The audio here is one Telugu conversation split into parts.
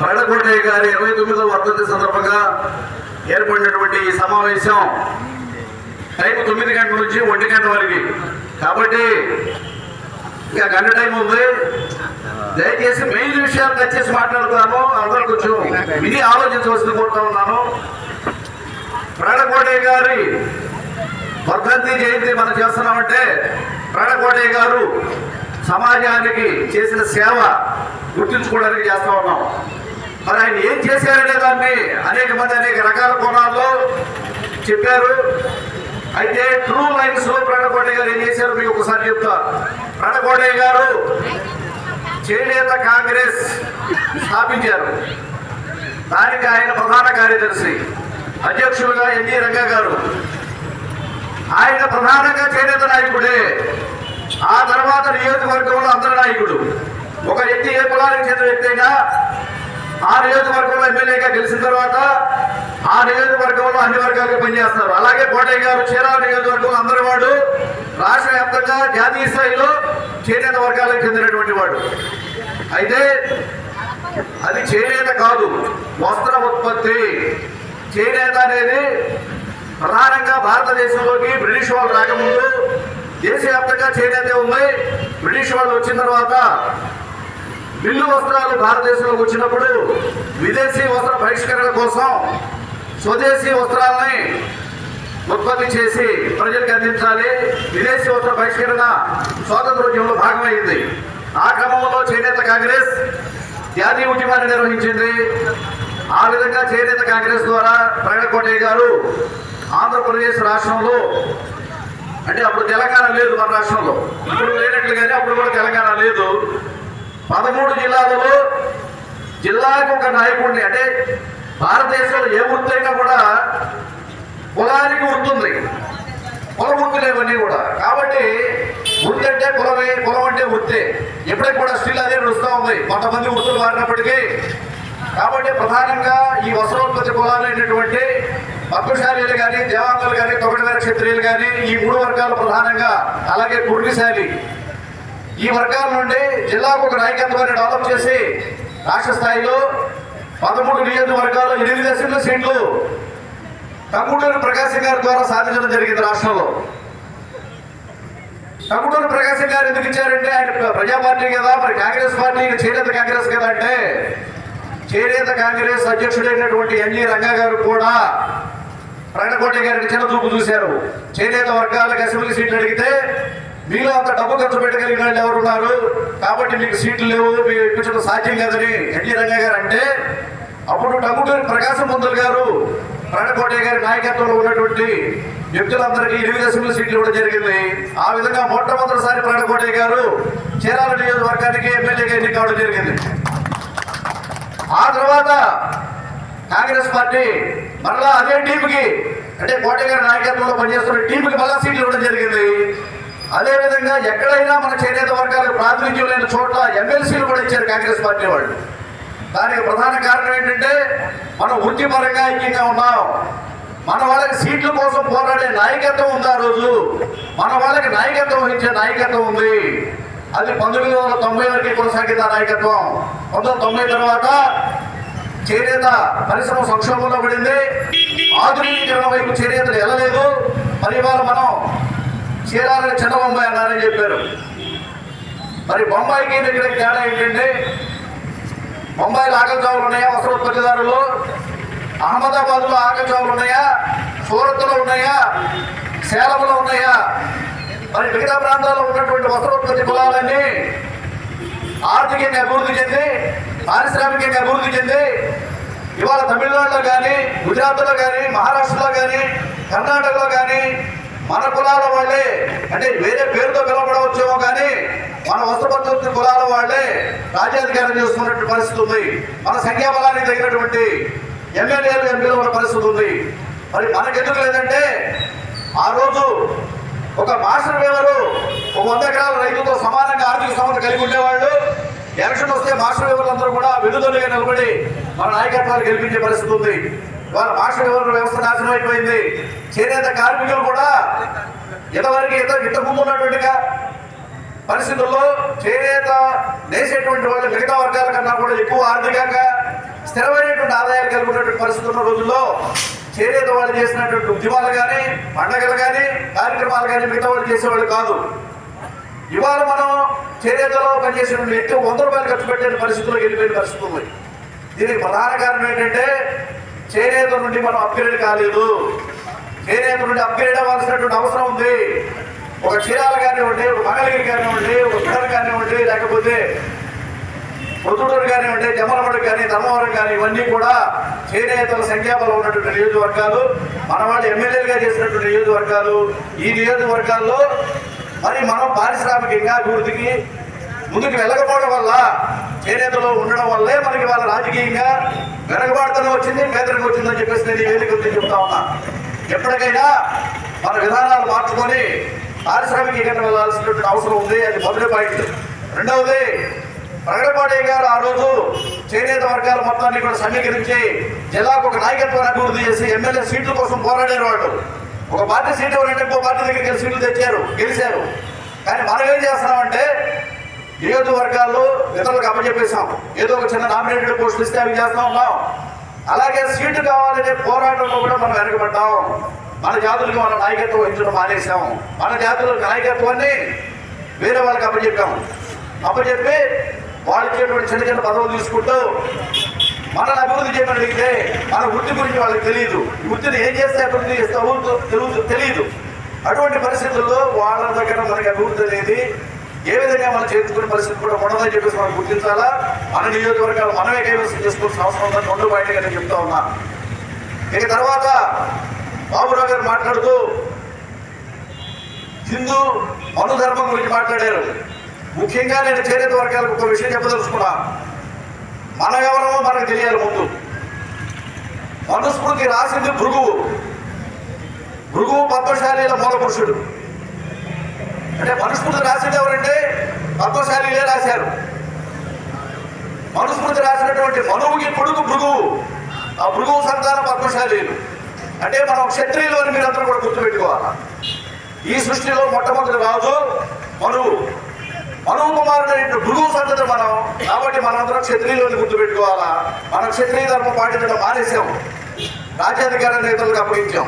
పరడకోటయ్య గారి ఇరవై తొమ్మిదవ వర్ధంతి సందర్భంగా ఏర్పడినటువంటి ఈ సమావేశం టైం తొమ్మిది గంటల నుంచి ఒంటి గంట వరకు. కాబట్టి ఇంకా గంట టైం ఉంది. దయచేసి మెయిన్ విషయాలు దయచేసి మాట్లాడుతాను అందరూ కొంచెం విని ఆలోచించవలసింది కోరుతా ఉన్నాను ప్రాణకోటయ్య గారి వర్ధంతి జయంతి మనం చేస్తున్నామంటే ప్రాణకోటయ్య గారు సమాజానికి చేసిన సేవ గుర్తుంచుకోవడానికి చేస్తా ఉన్నాం. మరి ఆయన ఏం చేశారనే దాన్ని అనేక మంది అనేక రకాల కోణాల్లో చెప్పారు. అయితే ట్రూ లైన్స్లో ప్రాణకోటయ్య గారు ఏం చేశారు మీకు ఒకసారి చెప్తా. ప్రాణకోటయ్య గారు చేనేత కాంగ్రెస్ స్థాపించారు. దానికి ఆయన ప్రధాన కార్యదర్శి అధ్యక్షులుగా ఎన్జి రంగా గారు. ఆయన ప్రధానంగా చేనేత నాయకుడే. ఆ తర్వాత నియోజకవర్గంలో అందరు నాయకుడు ఒక వ్యక్తి ఏ కులానికి చెందిన వ్యక్తి అయినా ఆ నియోజకవర్గంలో ఎమ్మెల్యేగా గెలిచిన తర్వాత ఆ నియోజకవర్గంలో అన్ని వర్గాలకు పనిచేస్తారు. అలాగే కోటయ్య గారు చీరాల నియోజకవర్గంలో అందరి వాడు రాష్ట్ర వ్యాప్తంగా జాతీయ స్థాయిలో చేనేత వర్గాలకు చెందినటువంటి వాడు. అయితే అది చేనేత కాదు వస్త్ర ఉత్పత్తి. చేనేత అనేది ప్రధానంగా భారతదేశంలోకి బ్రిటిష్ వాళ్ళు రాకముందు దేశవ్యాప్తంగా చేనేత ఉంది. బ్రిటిష్ వాళ్ళు వచ్చిన తర్వాత మిల్లు వస్త్రాలు భారతదేశంలోకి వచ్చినప్పుడు విదేశీ వస్త్ర బహిష్కరణ కోసం స్వదేశీ వస్త్రాలని ఉత్పత్తి చేసి ప్రజలకు అందించాలి. విదేశీ వస్త్ర బహిష్కరణ స్వాతంత్రోద్యమంలో భాగమైంది. ఆ క్రమంలో చేనేత కాంగ్రెస్ జాతీయ ఉద్యమాన్ని నిర్వహించింది. ఆ విధంగా చేనేత కాంగ్రెస్ ద్వారా ప్రగడకోటయ్య గారు ఆంధ్రప్రదేశ్ రాష్ట్రంలో అంటే అప్పుడు తెలంగాణ లేదు మన రాష్ట్రంలో. ఇప్పుడు లేనట్లుగానే అప్పుడు కూడా తెలంగాణ లేదు. పదమూడు జిల్లాలలో జిల్లాకు ఒక నాయకుడిని అంటే భారతదేశంలో ఏ వృత్తైనా కూడా కులానికి వృత్తుంది కుల వృత్తులు కూడా. కాబట్టి వృత్తి అంటే కులమే కులం అంటే వృత్తే ఎప్పటికి కూడా స్టిల్ అదే నడుస్తూ ఉంది. కొంతమంది వృత్తులు మారినప్పటికీ. కాబట్టి ప్రధానంగా ఈ వస్త్రోత్పత్తి కులాలైనటువంటి పద్మశాలీలు కానీ దేవాంగులు కానీ తొగడివేర క్షత్రియులు కానీ ఈ మూడు వర్గాలు ప్రధానంగా అలాగే కుర్గిశాలి ఈ వర్గాల నుండి జిల్లాకు ఒక నాయకత్వాన్ని డెవలప్ చేసి రాష్ట్ర స్థాయిలో పదమూడు నియోజకవర్గాలు ఎనిమిది అసెంబ్లీ సీట్లు తమ్ముడూరు ప్రకాశం గారి ద్వారా సాధించడం జరిగింది రాష్ట్రంలో. తమ్ముడూరు ప్రకాశం గారు ఎందుకు ఇచ్చారంటే ఆయన ప్రజా పార్టీ కదా మరి కాంగ్రెస్ పార్టీ చేనేత కాంగ్రెస్ కదా అంటే చేనేత కాంగ్రెస్ అధ్యక్షుడైనటువంటి ఎన్జి రంగా గారు కూడా ప్రణకోటి గారిని చిన్న చూపు చూశారు. చేనేత వర్గాలకు అసెంబ్లీ సీట్లు అడిగితే మీలో అంత డబ్బు ఖర్చు పెట్టగలిగిన వాళ్ళు ఎవరున్నారు కాబట్టి మీకు సీట్లు లేవు మీరు ఇప్పించడం సాధ్యం కాదని ఎన్టీ రంగా గారు అంటే అప్పుడు టంగుటూరి ప్రకాశం పంతులు గారు ప్రణకోటయ్య గారి నాయకత్వంలో ఉన్నటువంటి వ్యక్తులందరికీ ఎనిమిది సీట్లు ఇవ్వడం జరిగింది. ఆ విధంగా మొట్టమొదటిసారి ప్రణకోటయ్య గారు చీరాల నియోజకవర్గానికి ఎమ్మెల్యేగా ఎన్నిక కావడం జరిగింది. ఆ తర్వాత కాంగ్రెస్ పార్టీ మరలా అదే టీంకి అంటే కోటయ్య గారి నాయకత్వంలో పనిచేస్తున్న టీంకి మళ్ళా సీట్లు ఇవ్వడం జరిగింది. అదేవిధంగా ఎక్కడైనా మన చేనేత వర్గాలకు ప్రాతినిధ్యం లేని చోట్ల ఎమ్మెల్సీలు కూడా ఇచ్చారు కాంగ్రెస్ పార్టీ వాళ్ళు. దానికి ప్రధాన కారణం ఏంటంటే మనం వృత్తిపరంగా ఐక్యంగా ఉన్నాం. మన వాళ్ళకి సీట్ల కోసం పోరాడే నాయకత్వం ఉంది ఆ రోజు. మన వాళ్ళకి నాయకత్వం వహించే నాయకత్వం ఉంది. అది పంతొమ్మిది వందల తొంభై వరకు కొనసాగింది ఆ నాయకత్వం. పంతొమ్మిది వందల తొంభై తర్వాత చేనేత పరిశ్రమ సంక్షోభంలో పడింది. ఆధునీకరణ వైపు చేనేతలు వెళ్ళలేదు. మరి ఇవాళ మనం చీరాలని చిన్న బొంబాయి అన్నారని చెప్పారు. మరి బొంబాయికి దగ్గర తేడా ఏంటంటే బొంబాయిలో ఆకలి ఉన్నాయా? వస్త్ర ఉత్పత్తిదారులు అహ్మదాబాద్లో ఆకలి ఉన్నాయా? సూరత్లో ఉన్నాయా? సేలంలో ఉన్నాయా? మరి మిగతా ప్రాంతాల్లో ఉన్నటువంటి వస్త్రోత్పత్తి కులాలన్నీ ఆర్థికంగా అభివృద్ధి చెంది పారిశ్రామికంగా అభివృద్ధి చెంది ఇవాళ తమిళనాడులో కానీ గుజరాత్లో కానీ మహారాష్ట్రలో కానీ కర్ణాటకలో కానీ మన కులాల వాళ్ళే. అంటే వేరే పేరుతో పిలవబడవచ్చేమో కానీ మన వస్త్రపద్ధతి కులాల వాళ్ళే. రాజ్యాధికారం చేసుకున్నటువంటి పరిస్థితి ఉంది. మన సంఖ్యాబలానికి తగినటువంటి ఎమ్మెల్యేలు ఎంపీలు ఉన్న పరిస్థితి ఉంది. మరి మనకెందుకు లేదంటే ఆ రోజు ఒక మాస్టర్ వేవరు ఒక వంద ఎకరాల రైతులతో సమానంగా ఆర్థిక సమత కలిగి ఉండేవాళ్ళు. ఎలక్షన్ వస్తే మాస్టర్ వేవర్లందరూ కూడా వెనుదొలిగా నిలబడి మన నాయకత్వాలు గెలిపించే పరిస్థితి ఉంది. వాళ్ళ మాస్టర్ వేవర్ వ్యవస్థ నాశనం అయిపోయింది. చేనేత కార్మికులు కూడా ఇంతవరకు ఇతర ఇంత ముందు పరిస్థితుల్లో చేనేత నేసేటువంటి వాళ్ళు మిగతా వర్గాల కన్నా కూడా ఎక్కువ ఆర్థికంగా స్థిరమైనటువంటి ఆదాయాలు కలిగినటువంటి పరిస్థితి ఉన్న రోజుల్లో చేనేత వాళ్ళు చేసినటువంటి ఉద్యమాలు కానీ పండగలు కానీ కార్యక్రమాలు కానీ మిగతా వాళ్ళు చేసేవాళ్ళు కాదు. ఇవాళ మనం చేనేతలో పనిచేసిన వ్యక్తి వంద రూపాయలు ఖర్చు పెట్టే పరిస్థితుల్లో వెళ్ళిపోయిన పరిస్థితులు ఉంది దీనికి ప్రధాన కారణం ఏంటంటే చేనేత నుండి మనం అప్గ్రేడ్ కాలేదు. చేనేత నుండి అప్గ్రేడ్ అవ్వాల్సినటువంటి అవసరం ఉంది. ఒక చీరాల కానివ్వండి ఒక మంగళగిరి కానివ్వండి ఒక ఉత్తర కానివ్వండి లేకపోతే ప్రొద్దుటూరు కానివ్వండి జమ్మలమడు కానీ ధర్మవరం కానీ ఇవన్నీ కూడా చేనేతల సంఖ్యాబలం ఉన్నటువంటి నియోజకవర్గాలు. మన వాళ్ళు ఎమ్మెల్యేలుగా చేసినటువంటి నియోజకవర్గాలు. ఈ నియోజకవర్గాల్లో మరి మనం పారిశ్రామికంగా అభివృద్ధికి ముందుకు వెళ్ళకపోవడం వల్ల చేనేతలో ఉండడం వల్లే మనకి వాళ్ళ రాజకీయంగా వెనకబాటుతనం వచ్చింది పేదరికం వచ్చిందని చెప్పేసి నేను వేలి గురించి చెప్తా ఉన్నా. ఎప్పటికైనా మన విధానాలు మార్చుకొని పారిశ్రామికీకరణ వెళ్ళాల్సినటువంటి అవసరం ఉంది అది మొదటి పాయింట్. రెండవది ప్రగడపాడే గారు ఆ రోజు చేనేత వర్గాల మొత్తాన్ని కూడా సమీకరించి జిల్లాకు ఒక నాయకత్వాన్ని అభివృద్ధి చేసి ఎమ్మెల్యే సీట్ల కోసం పోరాడారు వాళ్ళు ఒక పార్టీ సీట్ ఎవరంటే ఇంకో పార్టీ దగ్గరికి సీట్లు తెచ్చారు గెలిచారు. కానీ మనం ఏం చేస్తున్నామంటే నియోజకవర్గాల్లో ఇతరులకు అమ్మజెప్పేసాం ఏదో ఒక చిన్న నామినేటెడ్ పోస్టులు ఇస్తే అవి చేస్తా ఉన్నాం. అలాగే సీటు కావాలనే పోరాటంలో కూడా మనం వెనకబడ్డాం. మన జాతులకు మన నాయకత్వం వహించడం మానేసాం మన జాతుల నాయకత్వాన్ని వేరే వాళ్ళకి అప్పచెప్పాం. అప్పచెప్పి వాళ్ళు ఇచ్చేటువంటి చిన్న చిన్న పదవులు తీసుకుంటూ మనల్ని అభివృద్ధి చేయమని మన వృత్తి గురించి వాళ్ళకి తెలియదు వృత్తిని ఏం చేస్తే అభివృద్ధి చేస్తావు తెలుగు తెలియదు అటువంటి పరిస్థితుల్లో వాళ్ళ దగ్గర మనకి అభివృద్ధి అనేది ఏ విధంగా మనం చేర్చుకునే పరిస్థితి కూడా ఉండదని చెప్పేసి మనం గుర్తించాలా? మన నియోజకవర్గాలు మనమే కైవసం చేసుకోవాల్సిన అవసరం ఉందని రెండు బయటగా నేను చెప్తా ఉన్నా. ఇక తర్వాత బాబురావు గారు మాట్లాడుతూ హిందూ మనుధర్మం గురించి మాట్లాడారు. ముఖ్యంగా నేను చేనేత వర్గాలకు ఒక విషయం చెప్పదలుచుకున్నా. మన ఎవరమో మనకు తెలియాలి ముందు. మనుస్మృతి రాసింది భృగువు. భృగువు పద్మశాలీల మూల పురుషుడు అంటే మనుస్మృతి రాసింది ఎవరంటే తత్వశాలిలే రాశారు. మనుస్మృతి రాసినటువంటి మనువుకి కొడుకు భృగువు ఆ భృగువు సంతానం పద్మశాలీలు. అంటే మనం క్షత్రియులు అని మీరందరూ కూడా గుర్తుపెట్టుకోవాలి? ఈ సృష్టిలో మొట్టమొదటి రాజు మనువు మనువు కుమారుడైన అయిన భృగువు సంతతి మనం. కాబట్టి మనందరం క్షత్రియులు అని గుర్తుపెట్టుకోవాలా? మనం క్షత్రియ ధర్మం పాటించడం మానేసాం రాజ్యాధికార నేతలకు అప్పగించాం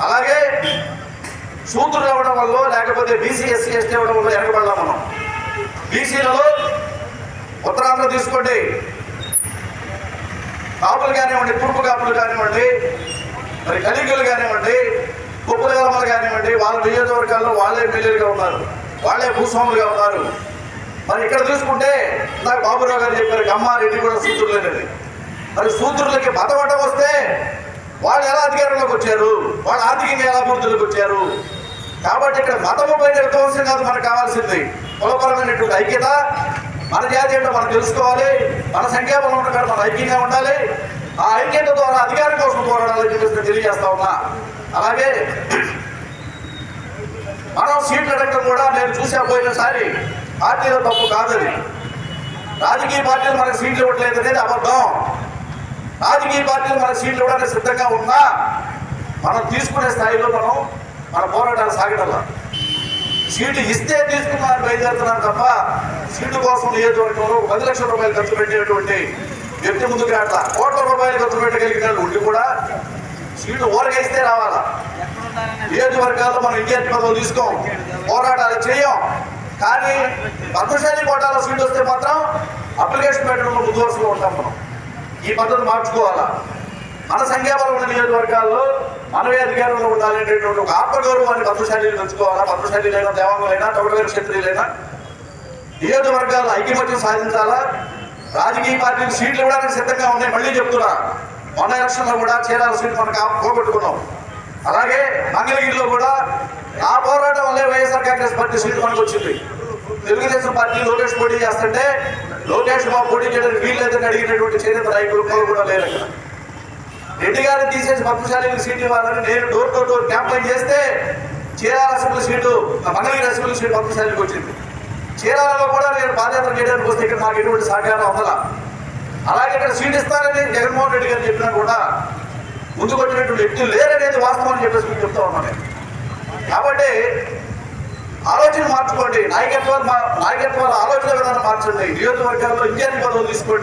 అలాగే సూత్రులు అవ్వడం వల్ల లేకపోతే బీసీ ఎస్సీ ఎస్టీ అవ్వడం వల్ల వెనకబడ్డాం మనం. బీసీలలో ఉత్తరాంధ్ర తీసుకోండి. కాపులు కానివ్వండి తూర్పు కాపులు కానివ్వండి మరి కలిగలు కానివ్వండి కుప్పల గలమలు కానివ్వండి వాళ్ళ నియోజకవర్గాల్లో వాళ్ళే ఎమ్మెల్యేలుగా ఉన్నారు. వాళ్ళే భూస్వాములుగా ఉన్నారు. మరి ఇక్కడ చూసుకుంటే నాకు బాబురావు గారు చెప్పారు గమ్మారెడ్డి కూడా సూత్రులేనండి మరి సూత్రులకి మతవటం వస్తే వాళ్ళు ఎలా అధికారంలోకి వచ్చారు? వాళ్ళు ఆర్థికంగా ఎలా అభివృద్ధిలోకి వచ్చారు? కాబట్టి ఇక్కడ మతము పైన అవసరం కాదు మనకు కావాల్సింది. కులపరమైనటువంటి ఐక్యత మన జాతి ఏంటో మనం తెలుసుకోవాలి. మన సంఖ్యాబలం ఉండగా మనం ఐక్యంగా ఉండాలి. ఆ ఐక్యత ద్వారా అధికారం కోసం పోరాడాలని చెప్పేసి తెలియజేస్తా ఉన్నా. అలాగే మనం సీట్లు అడగడం కూడా నేను చూసా పోయినసారి పార్టీలో తప్పు కాదని రాజకీయ పార్టీలు మనకు సీట్లు ఇవ్వట్లేదు అనేది అబద్ధం. రాజకీయ పార్టీలు మన సీట్లు ఇవ్వడానికి సిద్ధంగా ఉన్నా మనం తీసుకునే స్థాయిలో మనం మన పోరాటాలు సాగటల్లా సీటు ఇస్తే తీసుకున్నారు బయలుదేరుతున్నాను తప్ప సీటు కోసం నియోజకవర్గంలో పది లక్షల రూపాయలు ఖర్చు పెట్టేటువంటి వ్యక్తి ముందుకు అట్లా కోట్ల రూపాయలు ఖర్చు పెట్టగలిగిన ఉండి కూడా సీటు ఓరగేస్తే రావాలా. నియోజకవర్గాల్లో మనం ఇండియన్ పదవులు తీసుకోం పోరాటాలు చేయం. కానీ పద్మశాలి కోటాలో సీట్ వస్తే మాత్రం అప్లికేషన్ పెట్టడంలో ముందు వరుసలో ఉంటాం మనం. ఈ పద్ధతి మార్చుకోవాలా? మన సంఖ్యాబలం ఉన్న నియోజకవర్గాల్లో మనమే అధికారంలో ఉండాలనేటువంటి ఒక ఆత్మగౌరవాన్ని పద్మశాలీలు తెచ్చుకోవాలా పద్మశాలీలైనా దేవాంగులైనా చౌడవేరు క్షత్రియులైనా? నియోజకవర్గాల్లో ఐక్యమత్యం సాధించాలా? రాజకీయ పార్టీలు సీట్లు ఇవ్వడానికి సిద్ధంగా ఉన్నాయి మళ్ళీ చెప్తున్నా. మొన్న ఎలక్షన్లో కూడా చీరాల సీట్ మనకు పోగొట్టుకున్నాం. అలాగే మంగళగిరిలో కూడా నా పోరాటం వల్లే వైఎస్ఆర్ కాంగ్రెస్ పార్టీ సీట్ మనకు వచ్చింది తెలుగుదేశం పార్టీ లోకేష్ పోటీ చేస్తుంటే లోకేష్ బాబు పోటీ చేయడానికి వీల్లేదని అడిగినటువంటి చేనేత నాయకులు కూడా లేరు అక్కడ. రెడ్డి గారిని తీసేసి పద్మశాలికి సీట్లు ఇవ్వాలని నేను డోర్ టు డోర్ క్యాంపెయిన్ చేస్తే Chirala assembly seat Mangalagiri assembly seat పద్మశాలికి వచ్చింది. చీరాలలో కూడా నేను పాదయాత్ర చేయడానికి వస్తే ఇక్కడ నాకు ఎటువంటి సహకారం అవ్వాల. అలాగే ఇక్కడ సీట్ ఇస్తారని జగన్మోహన్ రెడ్డి గారు చెప్పినా కూడా ముందుకు వచ్చినటువంటి వ్యక్తులు లేరనేది వాస్తవం అని చెప్పేసి మీకు చెప్తా ఉన్నాను కాబట్టి ఆలోచన మార్చుకోండి. నాయకత్వాలు మా- నాయకత్వాల ఆలోచన విధానం మార్చండి నియోజకవర్గాల్లో ఇంజనీరింగ్ పదవులు తీసుకోండి.